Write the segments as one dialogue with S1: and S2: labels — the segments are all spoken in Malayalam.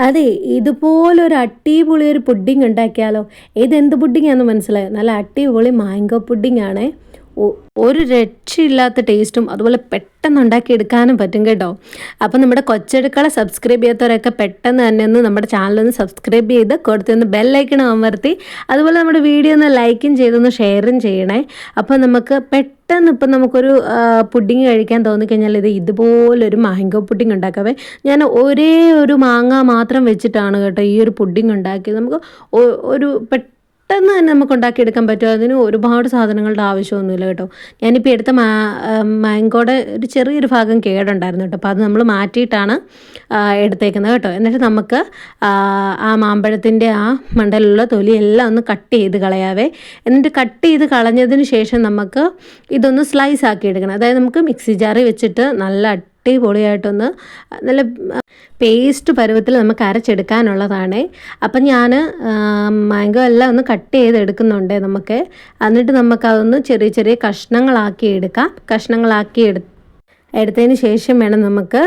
S1: അതെ ഇതുപോലൊരു അടിപൊളി ഒരു പുഡിംഗ് ഉണ്ടാക്കിയാലോ? ഇതെന്ത് ആണെന്ന് മനസ്സിലായോ? നല്ല അടിപൊളി മാംഗോ പുഡിംഗ് ആണ്. ഒരു രക്ഷയില്ലാത്ത ടേസ്റ്റും അതുപോലെ പെട്ടെന്ന് ഉണ്ടാക്കിയെടുക്കാനും പറ്റും കേട്ടോ. അപ്പോൾ നമ്മുടെ കൊച്ചടുക്കള സബ്സ്ക്രൈബ് ചെയ്യാത്തവരൊക്കെ പെട്ടെന്ന് തന്നെ ഒന്ന് നമ്മുടെ ചാനലൊന്ന് സബ്സ്ക്രൈബ് ചെയ്ത് കൊടുത്തൊന്ന് ബെല്ലൈക്കണം അമർത്തി അതുപോലെ നമ്മുടെ വീഡിയോ ഒന്ന് ലൈക്കും ചെയ്തൊന്ന് ഷെയറും ചെയ്യണേ. അപ്പോൾ നമുക്ക് പെട്ടെന്ന് ഇപ്പം നമുക്കൊരു പുഡിങ് കഴിക്കാൻ തോന്നിക്കഴിഞ്ഞാൽ ഇത് ഇതുപോലൊരു മാങ്കോ പുഡിങ് ഉണ്ടാക്കാവേ. ഞാൻ ഒരേ ഒരു മാങ്ങ മാത്രം വെച്ചിട്ടാണ് കേട്ടോ ഈ ഒരു പുഡിങ് ഉണ്ടാക്കിയത്. നമുക്ക് ഒരു പെട്ടെന്ന് പെട്ടെന്ന് തന്നെ നമുക്ക് ഉണ്ടാക്കിയെടുക്കാൻ പറ്റും. അതിന് ഒരുപാട് സാധനങ്ങളുടെ ആവശ്യമൊന്നുമില്ല കേട്ടോ. ഞാനിപ്പോൾ എടുത്ത മാ മാങ്കോടെ ഒരു ചെറിയൊരു ഭാഗം കേടുണ്ടായിരുന്നു കേട്ടോ. അപ്പോൾ അത് നമ്മൾ മാറ്റിയിട്ടാണ് എടുത്തേക്കുന്നത് കേട്ടോ. എന്നിട്ട് നമുക്ക് ആ, ആ മാമ്പഴത്തിന്റെ ആ മണ്ടലുള്ള തൊലി എല്ലാം ഒന്ന് കട്ട് ചെയ്ത് കളയാവേ. എന്നിട്ട് കട്ട് ചെയ്ത് കളഞ്ഞതിന് ശേഷം നമുക്ക് ഇതൊന്ന് സ്ലൈസ് ആക്കി എടുക്കണം. അതായത് നമുക്ക് മിക്സി ജാറി വെച്ചിട്ട് നല്ല അടിപൊളിയായിട്ടൊന്ന് നല്ല പേസ്റ്റ് പരുവത്തിൽ നമുക്ക് അരച്ചെടുക്കാനുള്ളതാണ്. അപ്പം ഞാൻ മാംഗോ എല്ലാം ഒന്ന് കട്ട് ചെയ്തെടുക്കുന്നുണ്ട് നമുക്ക്. എന്നിട്ട് നമുക്കതൊന്ന് ചെറിയ ചെറിയ കഷ്ണങ്ങളാക്കി എടുക്കാം കഷ്ണങ്ങളാക്കി എടു എടുത്തതിന് ശേഷം വേണം നമുക്ക്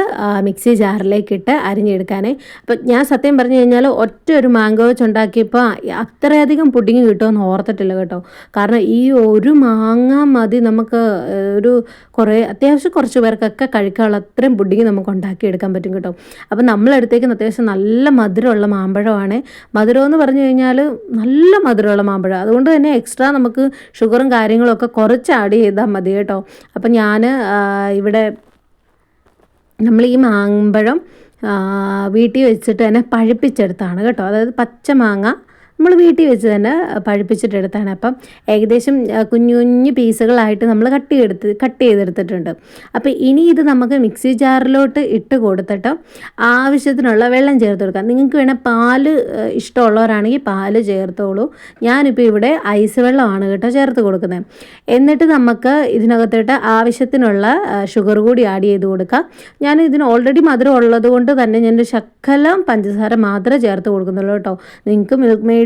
S1: മിക്സി ജാറിലേക്ക് ഇട്ട് അരിഞ്ഞെടുക്കാനേ. അപ്പം ഞാൻ സത്യം പറഞ്ഞു കഴിഞ്ഞാൽ ഒറ്റ ഒരു മാംഗോ വെച്ച് ഉണ്ടാക്കിയപ്പോൾ അത്രയധികം പുഡിങ് കിട്ടുമെന്ന് ഓർത്തിട്ടില്ല കേട്ടോ. കാരണം ഈ ഒരു മാങ്ങ മതി നമുക്ക് ഒരു കുറേ അത്യാവശ്യം കുറച്ച് പേർക്കൊക്കെ കഴിക്കാനുള്ള അത്രയും പുഡിങ് നമുക്ക് ഉണ്ടാക്കിയെടുക്കാൻ പറ്റും കേട്ടോ. അപ്പം നമ്മളെടുത്തേക്കുന്ന അത്യാവശ്യം നല്ല മധുരമുള്ള മാമ്പഴമാണ്. മധുരം എന്ന് പറഞ്ഞു കഴിഞ്ഞാൽ നല്ല മധുരമുള്ള മാമ്പഴം. അതുകൊണ്ട് തന്നെ എക്സ്ട്രാ നമുക്ക് ഷുഗറും കാര്യങ്ങളൊക്കെ കുറച്ച് ആഡ് ചെയ്താൽ മതി കേട്ടോ. അപ്പം ഞാൻ ഇവിടെ നമ്മൾ ഈ മാമ്പഴം വീട്ടിൽ വെച്ചിട്ട് തന്നെ പഴുപ്പിച്ചെടുത്താണ് കേട്ടോ. അതായത് പച്ച മാങ്ങ നമ്മൾ വീട്ടിൽ വെച്ച് തന്നെ പഴുപ്പിച്ചിട്ടെടുത്താണ് അപ്പം ഏകദേശം കുഞ്ഞു കുഞ്ഞു പീസുകളായിട്ട് നമ്മൾ കട്ട് ചെയ്തെടുത്ത് കട്ട് ചെയ്തെടുത്തിട്ടുണ്ട്. അപ്പോൾ ഇനി ഇത് നമുക്ക് മിക്സി ജാറിലോട്ട് ഇട്ട് കൊടുത്തിട്ട് ആവശ്യത്തിനുള്ള വെള്ളം ചേർത്ത് കൊടുക്കാം. നിങ്ങൾക്ക് വേണേൽ പാൽ ഇഷ്ടമുള്ളവരാണെങ്കിൽ പാൽ ചേർത്തോളൂ. ഞാനിപ്പോൾ ഇവിടെ ഐസ് വെള്ളമാണ് കേട്ടോ ചേർത്ത് കൊടുക്കുന്നത്. എന്നിട്ട് നമുക്ക് ഇതിനകത്തോട്ട് ആവശ്യത്തിനുള്ള ഷുഗർ കൂടി ആഡ് ചെയ്ത് കൊടുക്കാം. ഞാൻ ഇതിന് ഓൾറെഡി മധുരം ഉള്ളത് കൊണ്ട് തന്നെ ഞാൻ ശക്കലം പഞ്ചസാര മാത്രമേ ചേർത്ത് കൊടുക്കുന്നുള്ളൂ കേട്ടോ. നിങ്ങൾക്ക് മിൽക്ക് മെയ്ഡോ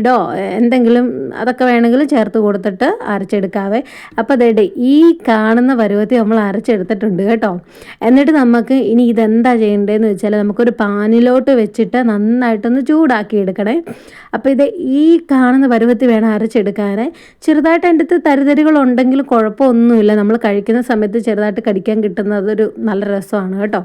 S1: എന്തെങ്കിലും അതൊക്കെ വേണമെങ്കിൽ ചേർത്ത് കൊടുത്തിട്ട് അരച്ചെടുക്കാവേ. അപ്പോൾ അതേടെ ഈ കാണുന്ന പരുവത്തിൽ നമ്മൾ അരച്ചെടുത്തിട്ടുണ്ട് കേട്ടോ. എന്നിട്ട് നമുക്ക് ഇനി ഇതെന്താ ചെയ്യേണ്ടതെന്ന് വെച്ചാൽ നമുക്കൊരു പാനിലോട്ട് വെച്ചിട്ട് നന്നായിട്ടൊന്ന് ചൂടാക്കി എടുക്കണേ. അപ്പോൾ ഇത് ഈ കാണുന്ന പരുവത്തിൽ വേണം അരച്ചെടുക്കാനേ. ചെറുതായിട്ട് എന്റെ അടുത്ത് തരിതരികളുണ്ടെങ്കിൽ കുഴപ്പമൊന്നുമില്ല. നമ്മൾ കഴിക്കുന്ന സമയത്ത് ചെറുതായിട്ട് കടിക്കാൻ കിട്ടുന്നത് ഒരു നല്ല രസമാണ് കേട്ടോ.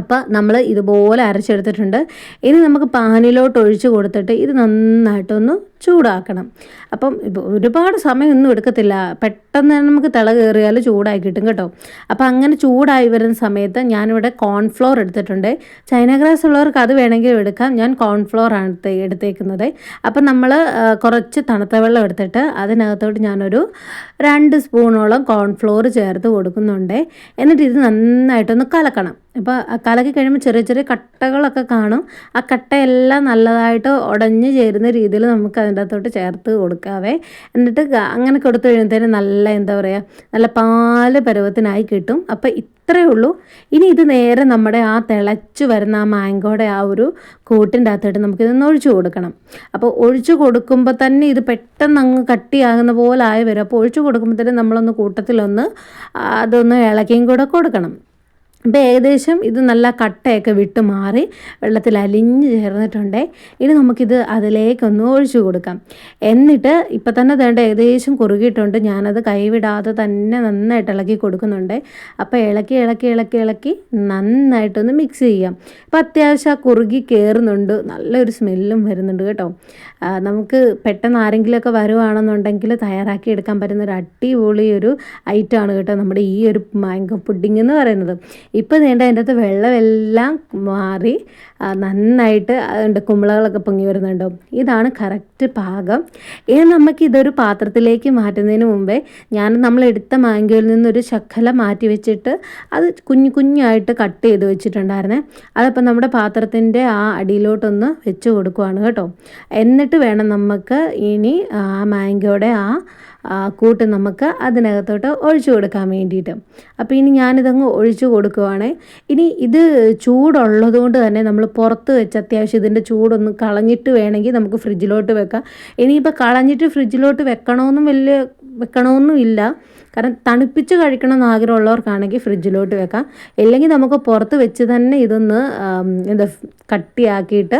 S1: അപ്പോൾ നമ്മൾ ഇതുപോലെ അരച്ചെടുത്തിട്ടുണ്ട്. ഇനി നമുക്ക് പാനിലോട്ട് ഒഴിച്ച് കൊടുത്തിട്ട് ഇത് നന്നായിട്ടൊന്ന് ചൂടാക്കണം. അപ്പം ഇപ്പോൾ ഒരുപാട് സമയമൊന്നും എടുക്കത്തില്ല. പെട്ടെന്ന് തന്നെ നമുക്ക് തിള കയറിയാൽ ചൂടായി കിട്ടും കേട്ടോ. അപ്പോൾ അങ്ങനെ ചൂടായി വരുന്ന സമയത്ത് ഞാനിവിടെ കോൺഫ്ലോർ എടുത്തിട്ടുണ്ട്. ചൈന ഗ്രാസ് ഉള്ളവർക്ക് അത് വേണമെങ്കിൽ എടുക്കാം. ഞാൻ കോൺഫ്ലോർ ആണ് എടുത്തേക്കുന്നത്. അപ്പം നമ്മൾ കുറച്ച് തണുത്ത വെള്ളം എടുത്തിട്ട് അതിനകത്തോട്ട് ഞാനൊരു രണ്ട് സ്പൂണോളം കോൺഫ്ലോർ ചേർത്ത് കൊടുക്കുന്നുണ്ട്. എന്നിട്ട് ഇത് നന്നായിട്ടൊന്ന് കലക്കണം. അപ്പോൾ കലക്കി കഴിയുമ്പോൾ ചെറിയ ചെറിയ കട്ടകളൊക്കെ കാണും. ആ കട്ടയെല്ലാം നല്ലതായിട്ട് ഉടഞ്ഞ് ചേരുന്ന രീതിയിൽ നമുക്ക് അതിന്റെ അകത്തോട്ട് ചേർത്ത് കൊടുക്കാവേ. എന്നിട്ട് അങ്ങനെ കൊടുത്തു കഴിയുമ്പോഴത്തേനും നല്ല എന്താ പറയുക നല്ല പാൽ പരുവത്തിനായി കിട്ടും. അപ്പോൾ ഇത്രയേ ഉള്ളൂ. ഇനി ഇത് നേരെ നമ്മുടെ ആ തിളച്ചു വരുന്ന ആ മാങ്കോയുടെ ആ ഒരു കൂട്ടിന്റെ അകത്തോട്ട് നമുക്കിതൊന്ന് ഒഴിച്ചു കൊടുക്കണം. അപ്പോൾ ഒഴിച്ചു കൊടുക്കുമ്പോൾ തന്നെ ഇത് പെട്ടെന്ന് അങ്ങ് കട്ടിയാകുന്ന പോലെ ആയി വരും. അപ്പോൾ ഒഴിച്ചു കൊടുക്കുമ്പോൾ തന്നെ നമ്മളൊന്ന് കൂട്ടത്തിലൊന്ന് അതൊന്ന് ഇളക്കിയും കൂടെ കൊടുക്കണം. അപ്പോൾ ഏകദേശം ഇത് നല്ല കട്ടയൊക്കെ വിട്ട് മാറി വെള്ളത്തിൽ അലിഞ്ഞ് ചേർന്നിട്ടുണ്ട്. ഇനി നമുക്കിത് അതിലേക്കൊന്ന് ഒഴിച്ചു കൊടുക്കാം. എന്നിട്ട് ഇപ്പം തന്നെ തേണ്ട ഏകദേശം കുറുകിയിട്ടുണ്ട്. ഞാനത് കൈവിടാതെ തന്നെ നന്നായിട്ട് ഇളക്കി കൊടുക്കുന്നുണ്ട്. അപ്പോൾ ഇളക്കി ഇളക്കി ഇളക്കി ഇളക്കി നന്നായിട്ടൊന്ന് മിക്സ് ചെയ്യാം. അപ്പോൾ അത്യാവശ്യം ആ കുറുകി കയറുന്നുണ്ട് നല്ലൊരു സ്മെല്ലും വരുന്നുണ്ട് കേട്ടോ. നമുക്ക് പെട്ടെന്ന് ആരെങ്കിലുമൊക്കെ വരുവാണെന്നുണ്ടെങ്കിൽ തയ്യാറാക്കി എടുക്കാൻ പറ്റുന്ന ഒരു അടിപൊളി ഒരു ഐറ്റമാണ് കേട്ടോ നമ്മുടെ ഈ ഒരു മാംഗോ പുഡിംഗ് എന്ന് പറയുന്നത്. ഇപ്പോൾ നീണ്ട അതിന്റെ അകത്ത് വെള്ളമെല്ലാം മാറി നന്നായിട്ട് അതിന്റെ കുമ്പളകളൊക്കെ പൊങ്ങി വരുന്നുണ്ടോ. ഇതാണ് കറക്റ്റ് പാകം. ഇനി നമുക്ക് ഇതൊരു പാത്രത്തിലേക്ക് മാറ്റുന്നതിന് മുമ്പേ ഞാൻ നമ്മൾ എടുത്ത മാങ്കോയിൽ നിന്നൊരു ശക്കല മാറ്റി വെച്ചിട്ട് അത് കുഞ്ഞു കുഞ്ഞായിട്ട് കട്ട് ചെയ്ത് വെച്ചിട്ടുണ്ടായിരുന്നേ. അതിപ്പോൾ നമ്മുടെ പാത്രത്തിന്റെ ആ അടിയിലോട്ടൊന്ന് വെച്ച് കൊടുക്കുവാണ് കേട്ടോ. എന്നിട്ട് വേണം നമുക്ക് ഇനി ആ മാങ്കോയുടെ ആ, കൂട്ട് നമുക്ക് അതിനകത്തോട്ട് ഒഴിച്ചു കൊടുക്കാൻ വേണ്ടിയിട്ട്. അപ്പോൾ ഇനി ഞാനിതങ്ങ് ഒഴിച്ചു കൊടുക്കുവാണ്. ഇനി ഇത് ചൂടുള്ളത് കൊണ്ട് തന്നെ നമ്മൾ പുറത്ത് വെച്ച് അത്യാവശ്യം ഇതിന്റെ ചൂടൊന്ന് കളഞ്ഞിട്ട് വേണമെങ്കിൽ നമുക്ക് ഫ്രിഡ്ജിലോട്ട് വെക്കാം. ഇനിയിപ്പോൾ കളഞ്ഞിട്ട് ഫ്രിഡ്ജിലോട്ട് വെക്കണമെന്നും വലിയ വെക്കണമെന്നും ഇല്ല കാരണം തണുപ്പിച്ച് കഴിക്കണം എന്ന് ആഗ്രഹമുള്ളവർക്കാണെങ്കിൽ ഫ്രിഡ്ജിലോട്ട് വെക്കാം. ഇല്ലെങ്കിൽ നമുക്ക് പുറത്ത് വെച്ച് തന്നെ ഇതൊന്ന് എന്താ കട്ടിയാക്കിയിട്ട്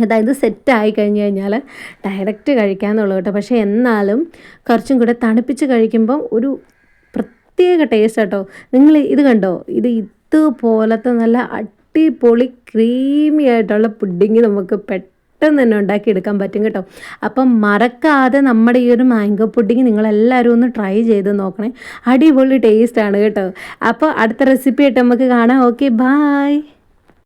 S1: അതായത് സെറ്റായി കഴിഞ്ഞ് കഴിഞ്ഞാൽ ഡയറക്റ്റ് കഴിക്കാമെന്നുള്ളൂ കേട്ടോ. പക്ഷേ എന്നാലും കുറച്ചും കൂടെ തണുപ്പിച്ച് കഴിക്കുമ്പം ഒരു പ്രത്യേക ടേസ്റ്റ് കേട്ടോ. നിങ്ങൾ ഇത് കണ്ടോ? ഇത് ഇതുപോലത്തെ നല്ല അടിപൊളി ക്രീമി ആയിട്ടുള്ള പുഡിങ് നമുക്ക് പെട്ടെന്ന് തന്നെ ഉണ്ടാക്കി എടുക്കാൻ പറ്റും കേട്ടോ. അപ്പം മറക്കാതെ നമ്മുടെ ഈ ഒരു മാംഗോ പുഡിങ് നിങ്ങളെല്ലാവരും ഒന്ന് ട്രൈ ചെയ്ത് നോക്കണേ. അടിപൊളി ടേസ്റ്റാണ് കേട്ടോ. അപ്പോൾ അടുത്ത റെസിപ്പി ആയിട്ട് നമുക്ക് കാണാം. Okay bye